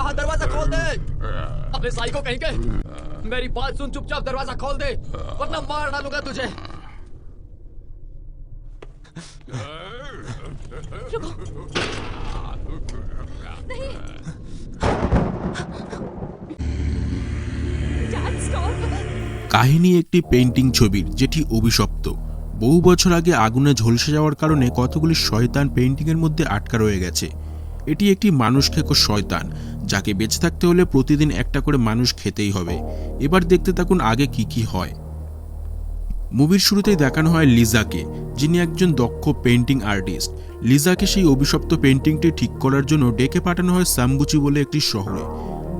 कहा दरवाजा खोल दे अपने साई को कहीं के मेरी बात सुन चुपचाप दरवाजा खोल दे वरना मार डालूंगा तुझे Dad, stop! কাহিনী একটি পেন্টিং ছবির যেটি অভিশপ্ত বহু বছর আগে আগুনে ঝলসে যাওয়ার কারণে কতগুলি শয়তান পেন্টিংয়ের মধ্যে আটকা রয়ে গেছে এটি একটি মানুষ খেকো শয়তান যাকে বেঁচে থাকতে হলে প্রতিদিন একটা করে মানুষ খেতেই হবে। এবার দেখতে থাকুন আগে কি কি হয়। মুভির শুরুতেই দেখানো হয় লিজাকে, যিনি একজন দক্ষ পেন্টিং আর্টিস্ট। লিজাকে সেই অভিশপ্ত পেন্টিংটি ঠিক করার জন্য ডেকে পাঠানো হয় সাম্বুচি বলে একটি শহরে।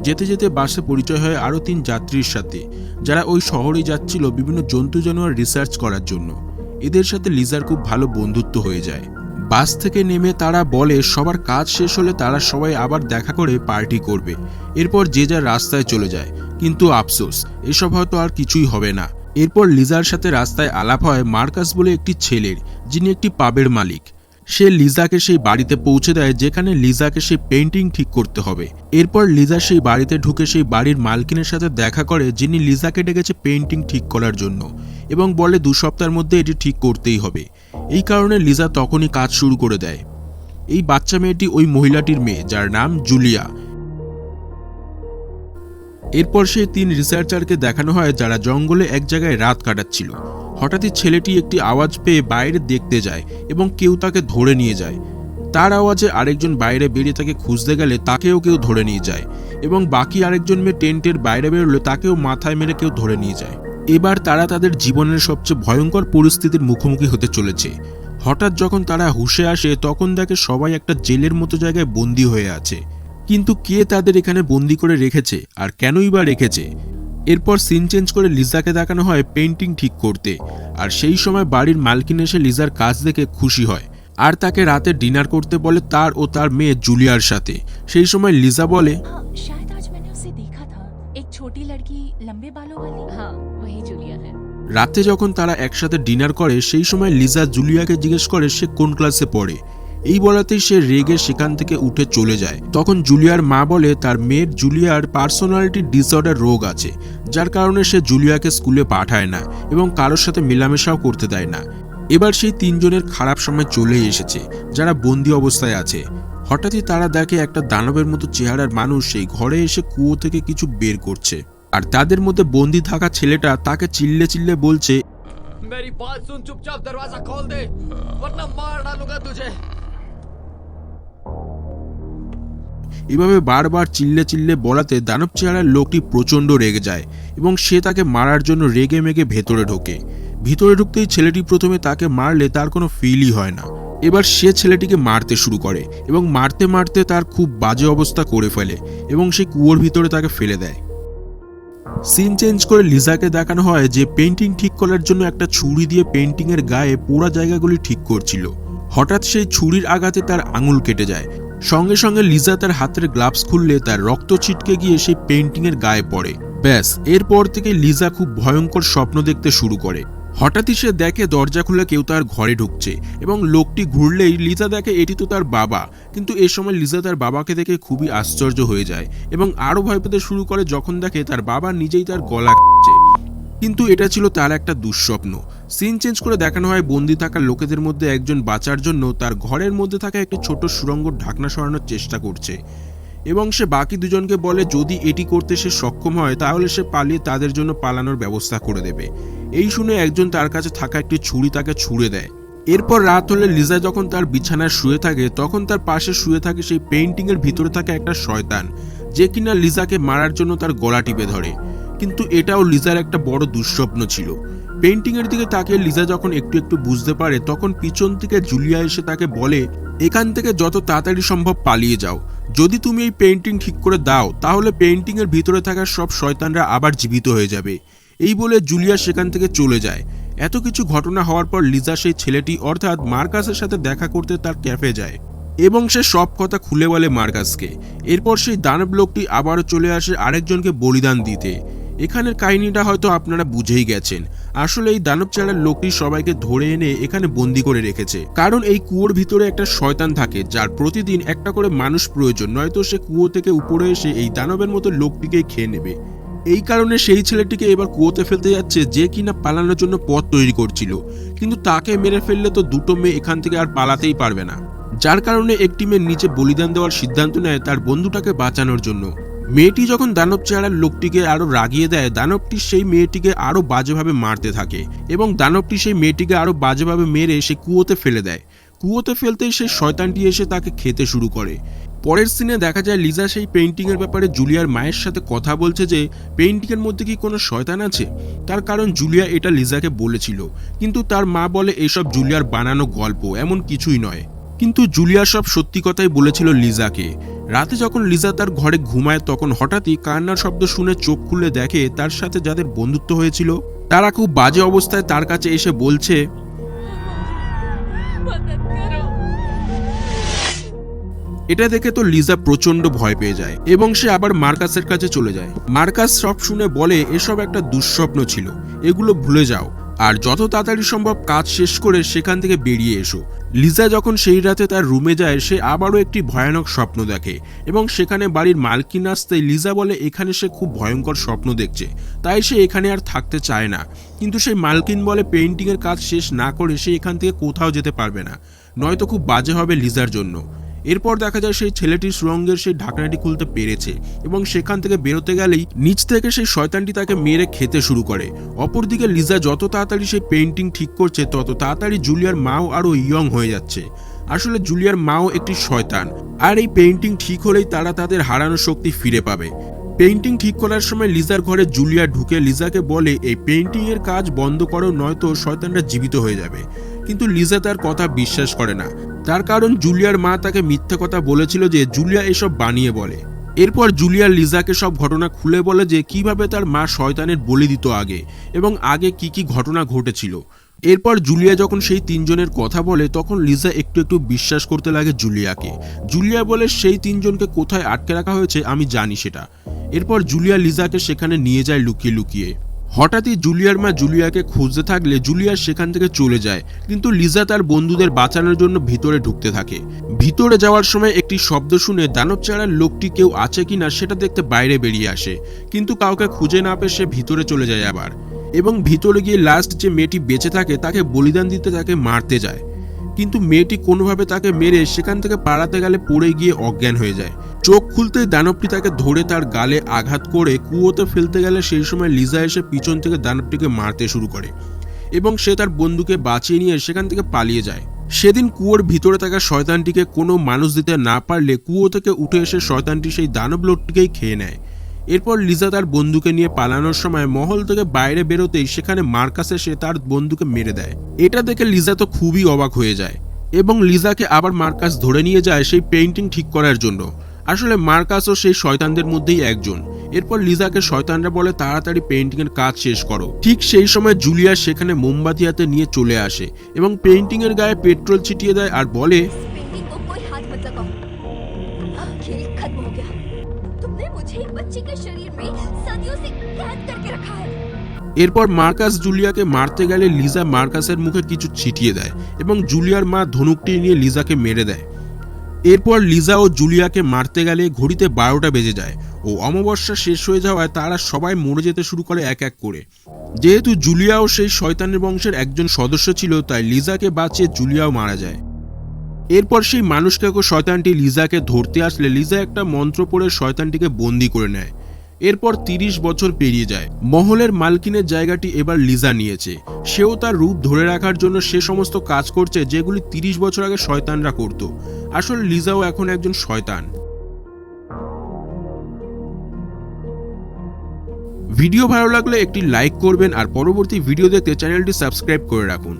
যেতে যেতে বাসে পরিচয় হয় আরও তিন যাত্রীর সাথে, যারা ওই শহরেই যাচ্ছিল বিভিন্ন জন্তু জানোয়ার রিসার্চ করার জন্য। এদের সাথে লিজার খুব ভালো বন্ধুত্ব হয়ে যায়। বাস থেকে নেমে তারা বলে, সবার কাজ শেষ হলে তারা সবাই আবার দেখা করে পার্টি করবে। এরপর যে যার রাস্তায় চলে যায়। কিন্তু আফসোস, এসব হয়তো আর কিছুই হবে না। এরপর লিজার সাথে রাস্তায় আলাপ হয় মার্কাস বলে একটি ছেলের, যিনি একটি পাবের মালিক। সে লিজাকে সেই বাড়িতে পৌঁছে দেয়, যেখানে লিজাকে সেই পেন্টিং ঠিক করতে হবে। এরপর লিজা সেই বাড়িতে ঢুকে সেই বাড়ির মালকিনের সাথে দেখা করে, যিনি লিজাকে ডেকেছে পেন্টিং ঠিক করার জন্য, এবং বলে দু সপ্তাহের মধ্যে এটি ঠিক করতেই হবে। এই কারণে লিজা তখনই কাজ শুরু করে দেয়। এই বাচ্চা মেয়েটি ওই মহিলাটির মেয়ে, যার নাম জুলিয়া। এরপর সেই তিন রিসার্চারকে দেখানো হয়, যারা জঙ্গলে এক জায়গায় রাত কাটাচ্ছিল। হঠাৎই ছেলেটি একটি আওয়াজ পেয়ে বাইরে দেখতে যায় এবং কেউ তাকে ধরে নিয়ে যায়। তার আওয়াজে আরেকজন বাইরে বেরিয়ে তাকে খুঁজতে গেলে তাকেও কেউ ধরে নিয়ে যায় এবং বাকি আরেকজন মেয়ে টেন্টের বাইরে বেরোলে তাকেও মাথায় মেরে কেউ ধরে নিয়ে যায়। এবার তারা তাদের জীবনের সবচেয়ে ভয়ঙ্কর পরিস্থিতির মুখোমুখি হতে চলেছে। হঠাৎ যখন তারা হুশে আসে, তখন দেখে সবাই একটা জেলের মতো জায়গায় বন্দী হয়ে আছে। কিন্তু কে তাদের এখানে বন্দি করে রেখেছে আর কেনই বা রেখেছে? এরপর সিন চেঞ্জ করে লিজাকে দেখানো হয় পেন্টিং ঠিক করতে। আর সেই সময় বাড়ির মালকিন এসে লিজার কাজ দেখে খুশি হয়। আর তাকে রাতে ডিনার করতে বলে তার ও তার মেয়ে জুলিয়ার সাথে। সেই সময় লিজা বলে রাতে যখন তারা একসাথে ডিনার করে সেই সময় লিজা জুলিয়াকে জিজ্ঞেস করে সে কোন ক্লাসে পড়ে। এই বলাতেই সে রেগে সেখান থেকে উঠে চলে যায় তখন জুলিয়ার মা বলে তার মেয়ের জুলিয়ার পার্সোনালিটি ডিসঅর্ডার রোগ আছে যার কারণে সে জুলিয়াকে স্কুলে পাঠায় না এবং কারোর সাথে মেলামেশাও করতে দেয় না এবার সেই তিনজনের খারাপ সময় চলেই এসেছে যারা বন্দি অবস্থায় আছে হঠাৎই তারা দেখে একটা দানবের মতো চেহারার মানুষ সেই ঘরে এসে কুয়ো থেকে কিছু বের করছে আর তাদের মধ্যে বন্দি থাকা ছেলেটা তাকে চিল্লে চিল্লে বলছে मेरी बात सुन चुपचाप दरवाजा खोल दे वरना मार डालूंगा तुझे এভাবে বারবার চিল্লে চিল্লে বলাতে দানব চেহারার লোকটি প্রচণ্ড রেগে যায় এবং সে তাকে মারার জন্য রেগে মেগে ভেতরে ঢোকে। ভিতরে ঢুকতেই ছেলেটি প্রথমে তাকে মারলে তার কোনো ফিলই হয় না। এবার সে ছেলেটিকে মারতে শুরু করে এবং মারতে মারতে তার খুব বাজে অবস্থা করে ফেলে এবং সে কুয়োর ভিতরে তাকে ফেলে দেয়। সিন চেঞ্জ করে লিজাকে দেখানো হয় যে পেন্টিং ঠিক করার জন্য একটা ছুরি দিয়ে পেন্টিং এর গায়ে পোড়া জায়গাগুলি ঠিক করছিল। হঠাৎ সেই ছুরির আঘাতে তার আঙুল কেটে যায় সঙ্গে সঙ্গে লিজা তার হাতের গ্লাভস খুললে তার রক্ত ছিটকে গিয়ে সেই পেন্টিং এর গায়ে পড়ে। ব্যাস, এরপর থেকে লিজা খুব ভয়ঙ্কর স্বপ্ন দেখতে শুরু করে। হঠাৎই সে দেখে দরজা খুলে কেউ তার ঘরে ঢুকছে এবং লোকটি ঘুরলেই লিজা দেখে এটি তো তার বাবা। কিন্তু এ সময় লিজা তার বাবাকে দেখে খুবই আশ্চর্য হয়ে যায় এবং আরও ভয় পেতে শুরু করে যখন দেখে তার বাবা নিজেই তার গলা কিন্তু এটা ছিল তার একটা দুঃস্বপ্ন। সিন চেঞ্জ করে দেখানো হয় বন্দি থাকা লোকেদের মধ্যে একজন বাঁচার জন্য, তার ঘরের মধ্যে থাকা একটি ছোট সুরঙ্গ ঢাকনা সরানোর চেষ্টা করছে। এবং সে বাকি দুজনকে বলে, যদি এটি করতে সে সক্ষম হয়, তাহলে সে পালিয়ে তাদের জন্য পালানোর ব্যবস্থা করে দেবে। এই শুনে একজন তার কাছে থাকা একটি ছুরি তাকে ছুঁড়ে দেয়। এরপর রাত হলে লিজা যখন তার বিছানায় শুয়ে থাকে, তখন তার পাশে শুয়ে থাকে সেই পেইন্টিং এর ভিতরে থাকা একটা শয়তান, যে কিনা লিজাকে মারার জন্য তার গলা টিপে ধরে। কিন্তু এটাও লিজার একটা বড় দুঃস্বপ্ন ছিল। পেন্টিং এর দিকে তাকিয়ে লিজা যখন একটু একটু বুঝতে পারে, তখন পিছন থেকে জুলিয়া এসে তাকে বলে, এখান থেকে যত তাড়াতাড়ি সম্ভব পালিয়ে যাও। যদি তুমি এই পেন্টিং ঠিক করে দাও, তাহলে পেন্টিং এর ভিতরে থাকা সব শয়তানরা আবার জীবিত হয়ে যাবে। এই বলে জুলিয়া সেখান থেকে চলে যায়। এত কিছু ঘটনা হওয়ার পর লিজা সেই ছেলেটি, অর্থাৎ মার্কাসের সাথে দেখা করতে তার ক্যাফে যায় এবং সে সব কথা খুলে বলে মার্কাসকে এরপর সেই দানব লোকটি আবারও চলে আসে আরেকজনকে বলিদান দিতে। এখানের কাহিনীটা হয়তো আপনারা বুঝেই গেছেন। আসলে এই দানব চালার লোকটি সবাইকে ধরে এনে এখানে বন্দি করে রেখেছে। কারণ এই কুয়োর ভিতরে একটা শয়তান থাকে, যার প্রতিদিন একটা করে মানুষ প্রয়োজন, নয়তো সে কুয়ো থেকে উপরে এসে এই দানবের মতো লোকটিকে খেয়ে নেবে। এই কারণে সেই ছেলেটিকে এবার কুয়োতে ফেলতে যাচ্ছে, যে কিনা পালানোর জন্য পথ তৈরি করছিল। কিন্তু তাকে মেরে ফেললে তো দুটো মেয়ে এখান থেকে আর পালাতেই পারবে না। যার কারণে একটি মেয়ে নিচে বলিদান দেওয়ার সিদ্ধান্ত নেয় তার বন্ধুটাকে বাঁচানোর জন্য। মেয়েটি যখন দানব চেহারার লোকটিকে আরও রাগিয়ে দেয়, দানবটি সেই মেয়েটিকে আরও বাজেভাবে মারতে থাকে এবং দানবটি সেই মেয়েটিকে আরও বাজেভাবে মেরে সে কুয়োতে ফেলে দেয়। কুয়োতে ফেলতেই সেই শয়তানটি এসে তাকে খেতে শুরু করে। পরের সিনে দেখা যায় লিজা সেই পেইন্টিং এর ব্যাপারে জুলিয়ার মায়ের সাথে কথা বলছে যে পেইন্টিং এর মধ্যে কি কোনো শয়তান আছে? তার কারণ জুলিয়া এটা লিজাকে বলেছিল। কিন্তু তার মা বলে, এসব জুলিয়ার বানানো গল্প, এমন কিছুই নয়। কিন্তু জুলিয়া সব সত্যি কথাই বলেছিল লিজাকে। রাতে যখন লিজা তার ঘরে ঘুমায়, তখন হঠাৎই কান্নার শব্দ শুনে চোখ খুলে দেখে তার সাথে যাদের বন্ধুত্ব হয়েছিল। তারা খুব বাজে অবস্থায় তার কাছে এসে বলছে, এটা দেখে তো লিজা প্রচণ্ড ভয় পেয়ে যায় এবং সে আবার মার্কাসের কাছে চলে যায়। মার্কাস সব শুনে বলে, এসব একটা দুঃস্বপ্ন ছিল। এগুলো ভুলে যাও। আর যত তাড়াতাড়ি সম্ভব কাজ শেষ করে সেখান থেকে বেরিয়ে এসো। লিজা যখন সেই রাতে তার রুমে যায়, সে আবারও একটি ভয়ানক স্বপ্ন দেখে এবং সেখানে বাড়ির মালকিন আসতে লিজা বলে, এখানে সে খুব ভয়ঙ্কর স্বপ্ন দেখছে। তাই সে এখানে আর থাকতে চায় না। কিন্তু সেই মালকিন বলে পেন্টিংয়ের কাজ শেষ না করে সে এখান থেকে কোথাও যেতে পারবে না। নয়তো খুব বাজে হবে লিজার জন্য। এরপর দেখা যায় সেই ছেলেটি সুরঙ্গের সেই ঢাকনাটি খুলতে পেরেছে এবং সেখান থেকে বেরোতে গেলেই নিচ থেকে সেই শয়তানটি তাকে মেরে খেতে শুরু করে। অপরদিকে লিজা যত তাড়াতাড়ি সেই পেইন্টিং ঠিক করছে, তত তাড়াতাড়ি জুলিয়ার মাও আরও ইয়ং হয়ে যাচ্ছে। আসলে জুলিয়ার মাও একটি শয়তান, আর এই পেইন্টিং ঠিক হলেই তারা তাদের হারানো শক্তি ফিরে পাবে। পেইন্টিং ঠিক করার সময় লিজার ঘরে জুলিয়া ঢুকে লিজাকে বলে, এই পেইন্টিং এর কাজ বন্ধ করো, নয়তো শয়তানরা জীবিত হয়ে যাবে। কিন্তু লিজা তার কথা বিশ্বাস করে না। তার কারণ জুলিয়ার মা তাকে মিথ্যা কথা বলেছিল যে জুলিয়া এসব বানিয়ে বলে। এরপর জুলিয়া লিজাকে সব ঘটনা খুলে বলে যে কীভাবে তার মা শয়তানের বলি দিত আগে এবং আগে কি কি ঘটনা ঘটেছিল। এরপর জুলিয়া যখন সেই তিনজনের কথা বলে, তখন লিজা একটু একটু বিশ্বাস করতে লাগে জুলিয়াকে। জুলিয়া বলে, সেই তিনজনকে কোথায় আটকে রাখা হয়েছে আমি জানি সেটা। এরপর জুলিয়া লিজাকে সেখানে নিয়ে যায় লুকিয়ে লুকিয়ে। হঠাৎই জুলিয়ার মা জুলিয়াকে খুঁজতে থাকলে জুলিয়া সেখান থেকে চলে যায়, কিন্তু লিজা তার বন্ধুদের বাঁচানোর জন্য ভিতরে ঢুকতে থাকে। ভিতরে যাওয়ার সময় একটি শব্দ শুনে দানব চাড়ার লোকটি কেউ আছে কিনা সেটা দেখতে বাইরে বেরিয়ে আসে, কিন্তু কাউকে খুঁজে না পেয়ে সে ভিতরে চলে যায় আবার। এবং ভিতরে গিয়ে লাস্ট যে মেয়েটি বেঁচে থাকে তাকে বলিদান দিতে তাকে মারতে যায়। কিন্তু মেয়েটি কোনোভাবে তাকে মেরে সেখান থেকে পালাতে গেলে পড়ে গিয়ে অজ্ঞান হয়ে যায়। চোখ খুলতেই দানবটি তাকে ধরে তার গালে আঘাত করে কুয়োতে ফেলতে গেলে সেই সময় লিজা এসে পিছন থেকে দানবটিকে মারতে শুরু করে এবং সে তার বন্ধুকে বাঁচিয়ে নিয়ে সেখান থেকে পালিয়ে যায়। সেদিন কুয়োর ভিতরে থাকা শয়তানটিকে কোনো মানুষ দিতে না পারলে কুয়ো থেকে উঠে এসে শয়তানটি সেই দানব লোকটিকেই খেয়ে নেয়। এরপর লিজা তার বন্ধুকে নিয়ে পালানোর সময় মহল থেকে বাইরে বেরোতেই সেখানে মার্কাসে সে তার বন্ধুকে মেরে দেয়। এটা দেখে লিজা তো খুবই অবাক হয়ে যায় এবং লিজাকে আবার মার্কাস ধরে নিয়ে যায় সেই পেইন্টিং ঠিক করার জন্য। আসলে মার্কাসও সেই শয়তানদের মধ্যেই একজন। এরপর লিজাকে শয়তানরা বলে, তাড়াতাড়ি পেইন্টিং এর কাজ শেষ করো। ঠিক সেই সময় জুলিয়া সেখানে মোমবাতি হাতে নিয়ে চলে আসে এবং পেইন্টিং এর গায়ে পেট্রোল ছিটিয়ে দেয় আর বলে शरीर में सदियों से कैद करके रखा है এরপর মার্কাস জুলিয়াকে মারতে গেলে লিজা মার্কাসের মুখে কিছু ছিটিয়ে দেয় এবং জুলিয়ার মা ধনুকটি নিয়ে লিজাকে মেরে দেয় এরপর লিজা ও জুলিয়াকে মারতে গেলে ঘড়িতে বারোটা বেজে যায় ও অমাবস্যা শেষ হয়ে যাওয়ায় তারা সবাই মরে যেতে শুরু করে এক এক করে যেহেতু জুলিয়াও সেই শয়তানের বংশের একজন সদস্য ছিল তাই লিজাকে বাঁচিয়ে জুলিয়াও মারা যায় এরপর সেই মানুষকে শয়তানটি লিজাকে ধরতে আসলে লিজা একটা মন্ত্র পড়ে শয়তানটিকে বন্দি করে নেয় এরপর তিরিশ বছর পেরিয়ে যায়। মহলের মালকিনের জায়গাটি এবার লিজা নিয়েছে। সেও তার রূপ ধরে রাখার জন্য সে সমস্ত কাজ করছে যেগুলি তিরিশ বছর আগে শয়তানরা করত। আসলে লিজাও এখন একজন শয়তান। ভিডিও ভালো লাগলে একটি লাইক করবেন আর পরবর্তী ভিডিও দেখতে চ্যানেলটি সাবস্ক্রাইব করে রাখুন।